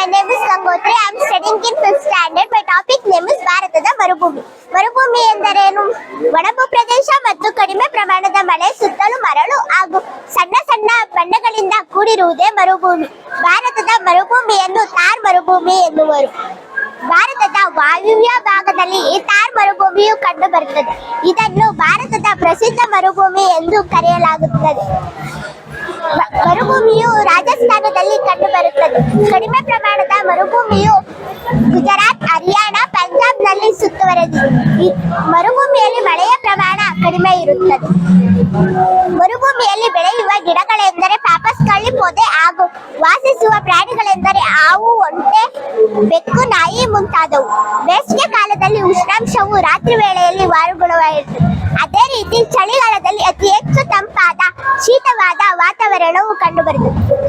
My name is Gangotri I am studying in fifth standard. My topic name is ಭಾರತದ ಮರುಭೂಮಿ ಮರುಭೂಮಿ ಎಂದರೇನು? ಒಣಭೂ ಪ್ರದೇಶ ಮತ್ತು ಕಡಿಮೆ ಪ್ರಮಾಣದ ಮಳೆ ಸುತ್ತಲೂ ಮರಳು ಹಾಗೂ ಸಣ್ಣ ಸಣ್ಣ ಬಣ್ಣಗಳಿಂದ ಕೂಡಿರುವುದೇ ಮರುಭೂಮಿ. ಭಾರತದ ಮರುಭೂಮಿಯನ್ನು ಥಾರ್ ಮರುಭೂಮಿ ಎನ್ನುವರು. ಭಾರತದ ವಾಯುವ್ಯ ಭಾಗದಲ್ಲಿ ಥಾರ್ ಮರುಭೂಮಿಯು ಕಂಡು ಬರುತ್ತದೆ ಇದನ್ನು ಭಾರತದ ಪ್ರಸಿದ್ಧ ಮರುಭೂಮಿ ಎಂದು ಕರೆಯಲಾಗುತ್ತದೆ. ಮ- ಮರುಭೂಮಿಯು ರಾಜಸ್ಥಾನದಲ್ಲಿ ಕಂಡುಬರುತ್ತದೆ. ಕಡಿಮೆ ಪ್ರಮಾಣದ ಮರುಭೂಮಿಯು ಗುಜರಾತ್, ಹರಿಯಾಣ, ಪಂಜಾಬ್ನಲ್ಲಿ ಸುತ್ತುವರೆದಿದೆ. ಮರುಭೂಮಿಯಲ್ಲಿ ಮಳೆಯ ಪ್ರಮಾಣ ಕಡಿಮೆ ಇರುತ್ತದೆ. ಮರುಭೂಮಿಯಲ್ಲಿ ಬೆಳೆಯುವ ಗಿಡಗಳೆಂದರೆ ಪಾಪಸ್ ಪೊದೆ ಹಾಗೂ ವಾಸಿಸುವ ಪ್ರಾಣಿಗಳೆಂದರೆ ಹಾವು ಒಂಟೆ, ಬೆಕ್ಕು, ನಾಯಿ ಮುಂತಾದವು. ಬೇಸಿಗೆ ಕಾಲದಲ್ಲಿ ಉಷ್ಣಾಂಶವು ರಾತ್ರಿ ವೇಳೆಯಲ್ಲಿ ವಾರುಗುಣವಾಗಿರುತ್ತದೆ ಅದೇ ರೀತಿ ಚಳಿಗಾಲದಲ್ಲಿ ಅತಿ ಹೆಚ್ಚು ಶೀತವಾದ ವಾತಾವರಣವು ಕಂಡುಬರುತ್ತದೆ.